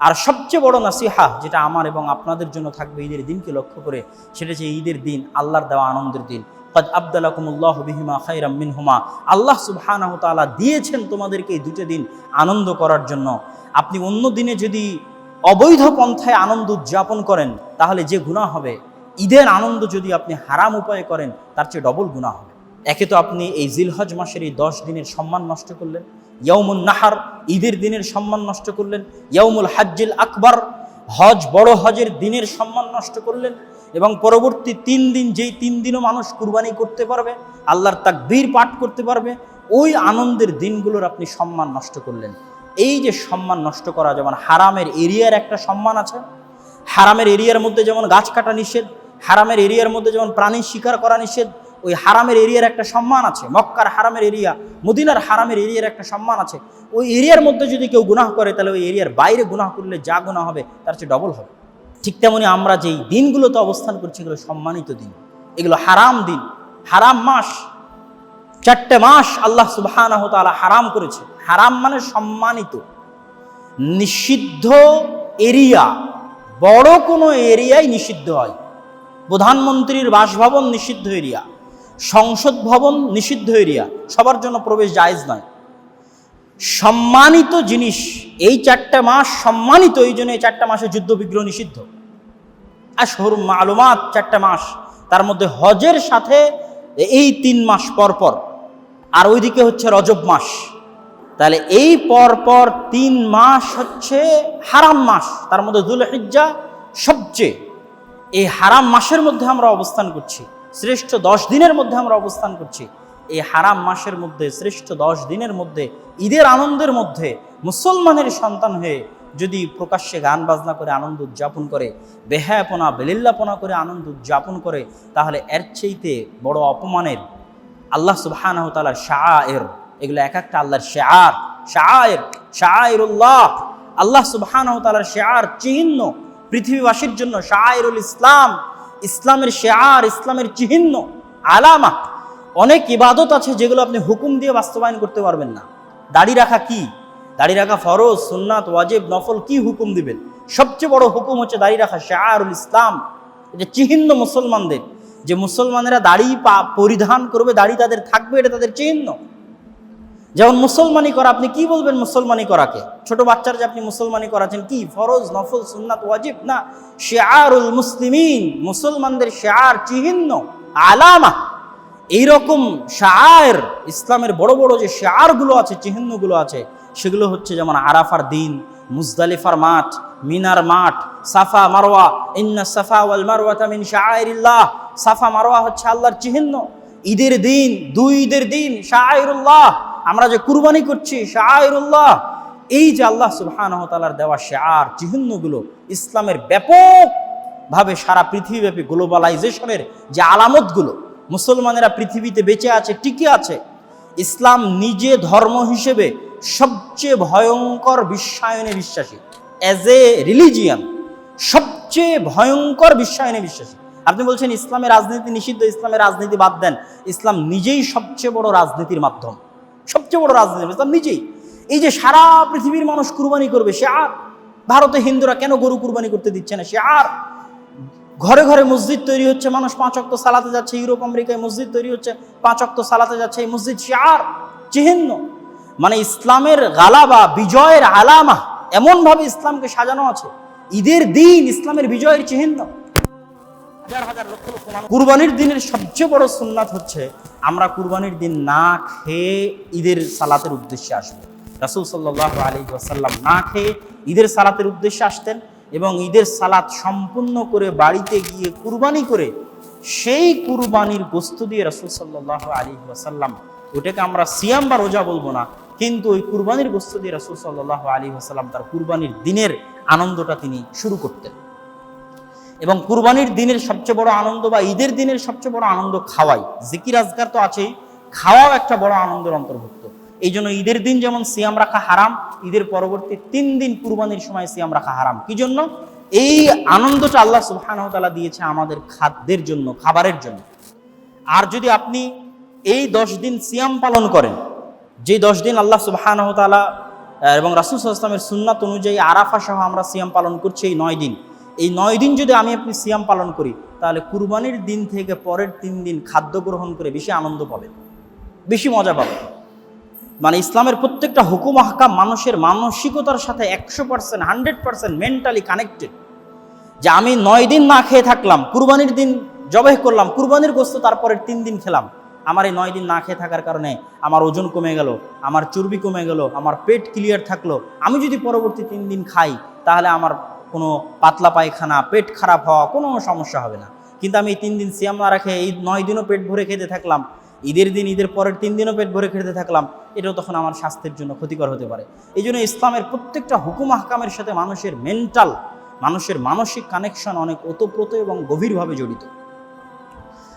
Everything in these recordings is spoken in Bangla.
আর সবচেয়ে বড় নাসিহা যেটা আমার এবং আপনাদের জন্য থাকবে ঈদের দিনকে লক্ষ্য করে, সেটা যে ঈদের দিন, আল্লাহর দেওয়া আনন্দের দিন। কদ আবদালাকুমুল্লাহ বিহিমা খাইরাম মিনহুমা। আল্লাহ সুবহানাহু তাআলা দিয়েছেন তোমাদেরকে এই দুটো দিন আনন্দ করার জন্য। আপনি অন্য দিনে যদি অবৈধ পন্থায় আনন্দ উদযাপন করেন, তাহলে যে গুনাহ হবে, ঈদের আনন্দ যদি আপনি হারাম উপায়ে করেন, তার চেয়ে ডবল গুনাহ হবে। একে তো আপনি এই জিলহজ মাসের এই দশ দিনের সম্মান নষ্ট করলেন। ইয়ামুল নাহার, ঈদের দিনের সম্মান নষ্ট করলেন। ইয়ামুল হাজ্জিল আকবর, হজ, বড় হজের দিনের সম্মান নষ্ট করলেন। এবং পরবর্তী তিন দিন, যেই তিন দিনও মানুষ কুরবানি করতে পারবে, আল্লাহর তাকবীর পাঠ করতে পারবে, ওই আনন্দের দিনগুলোর আপনি সম্মান নষ্ট করলেন। এই যে সম্মান নষ্ট করা, যেমন হারামের এরিয়ার একটা সম্মান আছে, হারামের এরিয়ার মধ্যে যেমন গাছ কাটা নিষেধ, হারামের এরিয়ার মধ্যে যেমন প্রাণী শিকার করা নিষেধ ওই হারামের এরিয়ার একটা সম্মান আছে। মক্কার হারামের এরিয়া, মদিনার হারামের এরিয়ার একটা সম্মান আছে। ওই এরিয়ার মধ্যে যদি কেউ গুনাহ করে, তাহলে ওই এরিয়ার বাইরে গুনাহ করলে যা গুনাহ হবে, তার চেয়ে ডবল হবে। ঠিক তেমনি আমরা যেই দিনগুলোতে অবস্থান করছি, এগুলো সম্মানিত দিন। এগুলো হারাম দিন। হারাম মাস, চারটে মাস আল্লাহ তাআলা হারাম করেছে। হারাম মানে সম্মানিত। নিষিদ্ধ এরিয়া, বড় কোনো এরিয়ায় নিষিদ্ধ হয়। প্রধানমন্ত্রীর বাসভবন নিষিদ্ধ এরিয়া। সংসদ ভবন নিষিদ্ধ এরিয়া সবার জন্য প্রবেশ জায়েজ নয়। সম্মানিত জিনিস এই চারটা মাস, সম্মানিত এই জন্য এই চারটা মাসে যুদ্ধবিগ্রহ নিষিদ্ধ। আর আশহর মালুমাত চারটা মাস, তার মধ্যে হজের সাথে এই তিন মাস পর পর। আর ওইদিকে হচ্ছে রজব মাস। তাহলে এই পর পর তিন মাস হচ্ছে হারাম মাস, তার মধ্যে দুল হিজ্জা সবচেয়ে। এই হারাম মাসের মধ্যে আমরা অবস্থান করছি। শ্রেষ্ঠ দশ দিনের মধ্যে আমরা অবস্থান করছি। এই হারাম মাসের মধ্যে, শ্রেষ্ঠ দশ দিনের মধ্যে, ঈদের আনন্দের মধ্যে মুসলমানের সন্তান হয়ে যদি প্রকাশ্যে গান বাজনা করে আনন্দ উদযাপন করে, বেহায়াপনা, বেলিল্লাপনা করে আনন্দ উদযাপন করে, তাহলে এর চেয়েতে বড় অপমানের আল্লাহ সুবহানাহ তাআলার শাআয়ের এগুলো এক একটা আল্লাহর শেয়ার শাআয়ের শাআইরুল্লাহ। আল্লাহ সুবহানাহু তাআলার শেয়ার চিহ্ন পৃথিবীবাসীর জন্য শাআইরুল ইসলাম। ইসলামের শেয়ার, ইসলামের চিহ্ন, আলামা, অনেক ইবাদত আছে যেগুলো আপনি হুকুম দিয়ে বাস্তবায়ন করতে পারবেন না। দাড়ি রাখা কি? দাড়ি রাখা ফরজ, সুন্নাত, ওয়াজেব, নফল কি হুকুম দিবেন? সবচেয়ে বড় হুকুম হচ্ছে দাড়ি রাখা শাআরুল ইসলাম। এটা চিহ্ন মুসলমানদের। যে মুসলমানেরা দাড়ি পরিধান করবে, দাড়ি তাদের থাকবে, এটা তাদের চিহ্ন। যেমন মুসলমানি করা, আপনি কি বলবেন মুসলমানি করাকে? ছোট বাচ্চার যে আপনি মুসলমানি করাচ্ছেন, কি ফরজ, নফল, সুন্নাত, ওয়াজিব? না, শেয়ারুল মুসলিমিন, মুসলমানদের শেয়ার চিহ্ন, আলামা। এইরকম শায়ের, ইসলামের বড় বড় যে শেয়ারগুলো আছে, চিহ্নগুলো আছে, সেগুলো হচ্ছে যেমন আরাফার দিন, মুজদালিফার মাঠ, মিনার মাঠ, সাফা মারোয়া ইন্না সাফা ওয়াল মারওয়াতা মিন শাআইরিল্লাহ সাফা মারোয়া হচ্ছে আল্লাহর চিহ্ন। ঈদের দিন, দুই ঈদের দিন শাআইরুল্লাহ আমরা যে কুরবানি করছি শাআইরুল্লাহ এই যে আল্লাহ সুবহানাহু তাআলার দেওয়া শেয়ার চিহ্নগুলো ইসলামের ব্যাপকভাবে সারা পৃথিবীব্যাপী গ্লোবালাইজেশনের যে আলামতগুলো, মুসলমানেরা পৃথিবীতে বেঁচে আছে, টিকে আছে, ইসলাম নিজে ধর্ম হিসেবে সবচেয়ে ভয়ঙ্কর বিশ্বায়নে বিশ্বাসী। অ্যাজ এ রিলিজিয়ান সবচেয়ে ভয়ঙ্কর বিশ্বায়নে বিশ্বাসী। আপনি বলছেন ইসলামের রাজনীতি নিষিদ্ধ ইসলামের রাজনীতি বাদ দেন। ইসলাম নিজেই সবচেয়ে বড় রাজনীতির মাধ্যম। সবচেয়ে বড় রাজনীতি ইসলাম নিজেই। এই যে সারা পৃথিবীর মানুষ কুরবানি করবে, সে আর। ভারতে হিন্দুরা কেন গরু কুরবানি করতে দিচ্ছে না? সে আর। ঘরে ঘরে মসজিদ তৈরি হচ্ছে, মানুষ পাঁচ অক্ত সালাতে যাচ্ছে, ইউরোপ, আমেরিকায় মসজিদ তৈরি হচ্ছে, পাঁচ অক্ত সালাতে যাচ্ছে, এই মসজিদ শিয়ার চিহ্ন। মানে ইসলামের গালাবা বিজয়ের আলামা, এমনভাবে ইসলামকে সাজানো আছে। ঈদের দিন ইসলামের বিজয়ের চিহ্ন। কুরবানির দিনের সবচেয়ে বড় সুন্নাত হচ্ছে, আমরা কুরবানির দিন না খেয়ে ঈদের সালাতের উদ্দেশ্যে আসব। রাসুল সাল্লাহ আলী ওয়াসাল্লাম না খেয়ে ঈদের সালাতের উদ্দেশ্যে আসতেন এবং ঈদের সালাত সম্পূর্ণ করে বাড়িতে গিয়ে কুরবানি করে সেই কুরবানির গোস্ত দিয়ে রাসুল সাল্লাহ আলী ওয়াসাল্লাম, ওটাকে আমরা সিয়াম বা রোজা বলব না, কিন্তু ওই কুরবানির গোস্ত দিয়ে রাসুল সাল্লাহ আলী ওয়াসাল্লাম তার কুরবানির দিনের আনন্দটা তিনি শুরু করতেন। এবং কুরবানির দিনের সবচেয়ে বড় আনন্দ বা ঈদের দিনের সবচেয়ে বড় আনন্দ খাওয়াই। জিকির আজগার তো আছেই, খাওয়াও একটা বড় আনন্দের অন্তর্ভুক্ত। এই জন্য ঈদের দিন যেমন সিয়াম রাখা হারাম, ঈদের পরবর্তী তিন দিন কুরবানির সময় সিয়াম রাখা হারাম। কি জন্য? এই আনন্দটা আল্লাহ সুবহানাহু তাআলা দিয়েছে আমাদের খাদ্যের জন্য, খাবারের জন্য। আর যদি আপনি এই দশ দিন সিয়াম পালন করেন যে দশ দিন আল্লাহ সুবহানাহু তাআলা এবং রাসুল ইসলামের সুন্নাত অনুযায়ী আরাফা সহ আমরা সিয়াম পালন করছি এই নয় দিন। এই নয় দিন যদি আমি আপনি সিয়াম পালন করি, তাহলে কুরবানির দিন থেকে পরের তিন দিন খাদ্য গ্রহণ করে বেশি আনন্দ পাবেন, বেশি মজা পাবেন। মানে ইসলামের প্রত্যেকটা হুকুম হাকাম মানুষের মানসিকতার সাথে একশো percent hundred percent mentally connected যে আমি নয় দিন না খেয়ে থাকলাম, কুরবানির দিন জবাই করলাম, কুরবানির গোস্ত তারপরের তিন দিন খেলাম, আমার এই নয় দিন না খেয়ে থাকার কারণে আমার ওজন কমে গেল, আমার চর্বি কমে গেল, আমার পেট ক্লিয়ার থাকল, আমি যদি পরবর্তী তিন দিন খাই, তাহলে আমার কোনো পাতলা পায়খানা, পেট খারাপ হওয়া কোনো সমস্যা হবে না। কিন্তু আমি এই তিন দিন সিয়াম না রাখে এই নয় দিনও পেট ভরে খেতে থাকলাম, ঈদের দিন, ঈদের পরের তিন দিনও পেট ভরে খেতে থাকলাম, এটাও তখন আমার স্বাস্থ্যের জন্য ক্ষতিকর হতে পারে। এই জন্য ইসলামের প্রত্যেকটা হুকুম হাকামের সাথে মানুষের মেন্টাল মানুষের মানসিক কানেকশন অনেক ওতপ্রোত এবং গভীরভাবে জড়িত।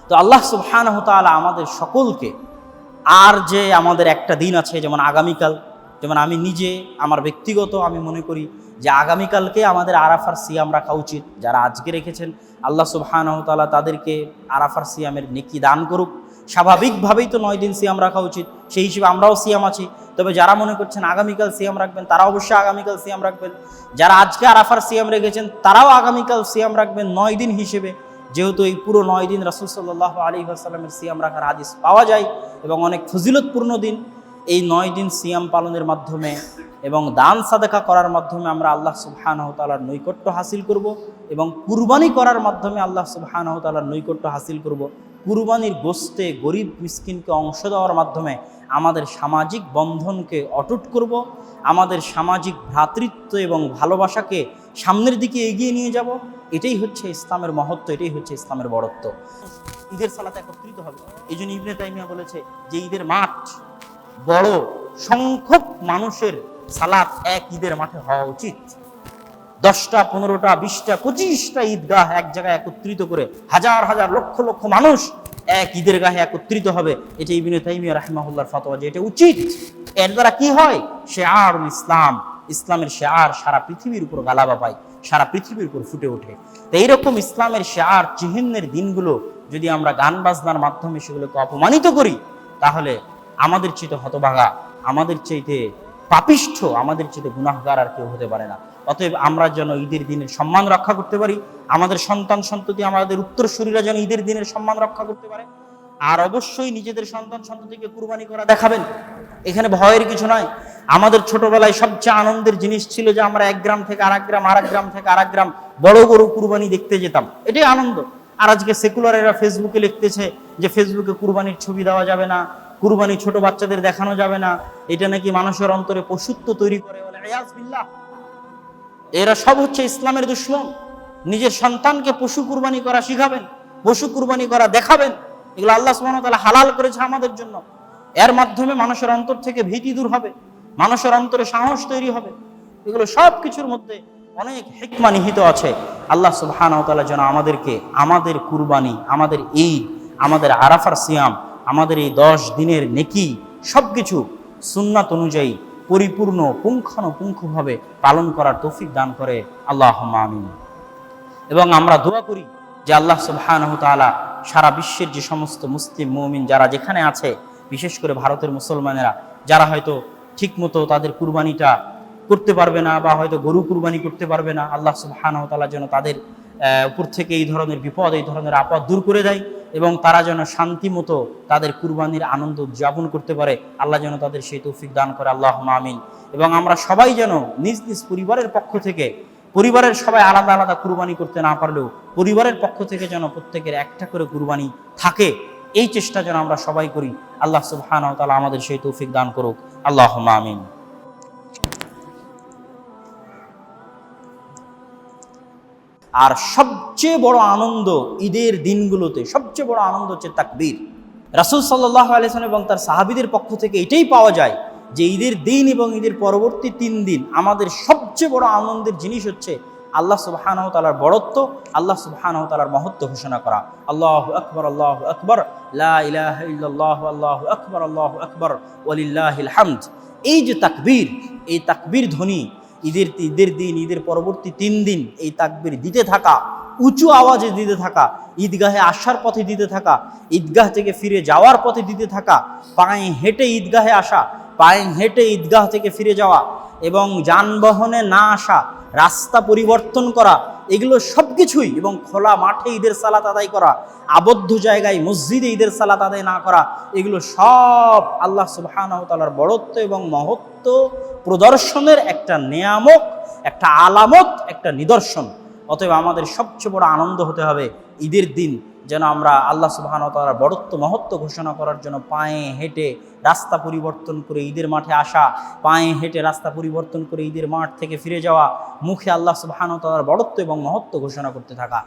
তো আল্লাহ সুবহানাহ তাআলা আমাদের সকলকে আর যে আমাদের একটা দিন আছে, যেমন আগামীকাল যেমন আমি নিজে, আমার ব্যক্তিগত আমি মনে করি যে আগামীকালকে আমাদের আরাফার সিয়াম রাখা উচিত। যারা আজকে রেখেছেন, আল্লাহ সুবহানাহ তাআলা তাদেরকে আরাফার সিয়ামের নেকি দান করুক। স্বাভাবিকভাবেই তো নয় দিন সিয়াম রাখা উচিত, সেই হিসেবে আমরাও সিয়াম আছি। তবে যারা মনে করছেন আগামীকাল সিয়াম রাখবেন, তারা অবশ্যই আগামীকাল সিয়াম রাখবেন। যারা আজকে আরাফার সিয়াম রেখেছেন, তারাও আগামীকাল সিয়াম রাখবেন নয় দিন হিসেবে। যেহেতু এই পুরো নয় দিন রাসুল সাল্লাহ আলী আসাল্লামের সিয়াম রাখার হাদিস পাওয়া যায় এবং অনেক ফজিলতপূর্ণ দিন। এই নয় দিন সিয়াম পালনের মাধ্যমে এবং দান সাদেকা করার মাধ্যমে আমরা আল্লাহ সুবহানাহ তালার নৈকট্য হাসিল করব এবং কুরবানি করার মাধ্যমে আল্লাহ সুবহানাহ তালার নৈকট্য হাসিল করব। কুরবানির গোস্তে গরিব মিসকিনকে অংশ দেওয়ার মাধ্যমে আমাদের সামাজিক বন্ধনকে অটুট করব, আমাদের সামাজিক ভ্রাতৃত্ব এবং ভালোবাসাকে সামনের দিকে এগিয়ে নিয়ে যাব। এটাই হচ্ছে ইসলামের মহত্ব, এটাই হচ্ছে ইসলামের বড়ত্ব। ঈদের সালাতে একত্রিত হবে। এই জন্য ইবনে তাইমিয়া বলেছে যে ঈদের মাঠ বড় সংখ্যক মানুষের সালাত এক ঈদের মাঠে হওয়া উচিত। দশটা, পনেরোটা, বিশটা, পঁচিশটা ঈদগাহ এক জায়গায় একত্রিত করে হাজার হাজার লক্ষ লক্ষ মানুষ এক ঈদের গাহে একত্রিত হবে। এটা ইবিনে তাইমিয়া রাহিমাহুল্লার ফতোয়া যে এটা উচিত। এর দ্বারা কি হয়? সে আর ইসলাম। ইসলামের শেয়ার সারা পৃথিবীর উপর গালাবা পায়, সারা পৃথিবীর উপর ফুটে ওঠে। তো এইরকম ইসলামের শেয়ার চিহ্নের দিনগুলো যদি আমরা গান বাজনার মাধ্যমে সেগুলোকে অপমানিত করি, তাহলে আমাদের চেয়ে হতভাগা, আমাদের চাইতে পাপিষ্ঠ, আমাদের চেয়ে গুনাহগার আর কেউ হতে পারে না। অতএব আমরা যেন ঈদের দিনের সম্মান রক্ষা করতে পারি, আমাদের সন্তান সন্ততি, আমাদের উত্তরসূরিরা যেন ঈদের দিনের সম্মান রক্ষা করতে পারে। আর অবশ্যই নিজেদের সন্তান সন্ততিকে কুরবানি করা দেখাবেন। এখানে ভয়ের কিছু নয় আমাদের ছোটবেলায় সবচেয়ে আনন্দের জিনিস ছিল যে আমরা এক গ্রাম থেকে আরেক গ্রাম আরেক গ্রাম থেকে আরেক গ্রাম বড় বড় কুরবানি দেখতে যেতাম। এটাই আনন্দ। আর আজকে সেকুলারেরা ফেসবুকে লিখতেছে যে ফেসবুকে কুরবানির ছবি দেওয়া যাবে না। কুরবানি ছোট বাচ্চাদের দেখানো যাবে না। এটা নাকি মানুষের অন্তরে পশুত্ব তৈরি করে এরা সব হচ্ছে ইসলামের দুশ্মন। নিজের সন্তানকে পশু কুরবানি করা শিখাবেন, পশু কুরবানি করা দেখাবেন। এগুলো আল্লাহ ওয়া হালাল করেছে আমাদের জন্য। এর মাধ্যমে মানুষের অন্তর থেকে ভীতি দূর হবে, মানুষের অন্তরে সাহস তৈরি হবে। এগুলো সব কিছুর মধ্যে অনেক হিকমা নিহিত আছে। আল্লাহ ওয়া যেন আমাদেরকে আমাদের কুরবানি, আমাদের ঈদ, আমাদের আরাফার সিয়াম আমাদের এই দশ দিনের নেকি সব কিছু সুন্নাত অনুযায়ী পরিপূর্ণ পুঙ্খানুপুঙ্খভাবে পালন করার তৌফিক দান করে আল্লাহ আমিন। এবং আমরা দোয়া করি যে আল্লাহ সুবহানাহু তাআলা সারা বিশ্বের যে সমস্ত মুসলিম মৌমিন যারা যেখানে আছে, বিশেষ করে ভারতের মুসলমানেরা, যারা হয়তো ঠিকমতো তাদের কুরবানিটা করতে পারবে না বা হয়তো গরু কুরবানি করতে পারবে না, আল্লাহ সুবহানাহু তাআলা যেন তাদের উপর থেকে এই ধরনের বিপদ, এই ধরনের আপদ দূর করে দেয়। এবং তারা যেন শান্তি মতো তাদের কুরবানির আনন্দ উদযাপন করতে পারে। আল্লাহ যেন তাদের সেই তৌফিক দান করে। আল্লাহ আমিন। এবং আমরা সবাই যেন নিজ নিজ পরিবারের পক্ষ থেকে, পরিবারের সবাই আলাদা আলাদা কুরবানি করতে না পারলেও পরিবারের পক্ষ থেকে যেন প্রত্যেকের একটা করে কুরবানি থাকে, এই চেষ্টা যেন আমরা সবাই করি। আল্লাহ সুবহানাহু আমাদের সেই তৌফিক দান করুক। আল্লাহ আমিন। আর সবচেয়ে বড় আনন্দ ঈদের দিনগুলোতে, সবচেয়ে বড় আনন্দ হচ্ছে তাকবীর। রাসূল সাল্লাহ আলিয়ান এবং তার সাহাবিদের পক্ষ থেকে এটাই পাওয়া যায় যে ঈদের দিন এবং ঈদের পরবর্তী তিন দিন আমাদের সবচেয়ে বড় আনন্দের জিনিস হচ্ছে আল্লাহ সুবহানাহু তালার বড়ত্ব আল্লাহ সুবহানাহু তালার মহত্ব ঘোষণা করা। আল্লাহ আকবর আল্লাহ আকবর আল্লাহু আকবর আল্লাহু আকবর, ওয়ালিল্লাহিল হামদ। এই যে তাকবীর, এই তাকবীর ধ্বনি ঈদের ঈদের দিন, ঈদের পরবর্তী তিন দিন এই তাকবির দিতে থাকা, উঁচু আওয়াজে দিতে থাকা, ঈদগাহে আসার পথে দিতে থাকা, ঈদগাহ থেকে ফিরে যাওয়ার পথে দিতে থাকা, পায়ে হেঁটে ঈদগাহে আসা, পায়ে হেঁটে ঈদগাহ থেকে ফিরে যাওয়া এবং যানবাহনে না আসা, রাস্তা পরিবর্তন করা এগুলো সব কিছুই এবং খোলা মাঠে ঈদের সালাত আদায় করা, আবদ্ধ জায়গায় মসজিদে ঈদের সালাত আদায় না করা, এগুলো সব আল্লাহ সুবহানাহু তাআলার বড়ত্ব এবং মহত্ব প্রদর্শনের একটা নিয়ামক, একটা আলামত, একটা নিদর্শন। অতএব আমাদের সবচেয়ে বড় আনন্দ হতে হবে ঈদের দিন যেন আমরা আল্লাহ সুবাহান তালার বড়ত্ব মহত্ব ঘোষণা করার জন্য পায়ে হেঁটে রাস্তা পরিবর্তন করে ঈদের মাঠে আসা, পায়ে হেঁটে রাস্তা পরিবর্তন করে ঈদের মাঠ থেকে ফিরে যাওয়া, মুখে আল্লাহ সুবাহান তালার বড়ত্ব এবং মহত্ব ঘোষণা করতে থাকা।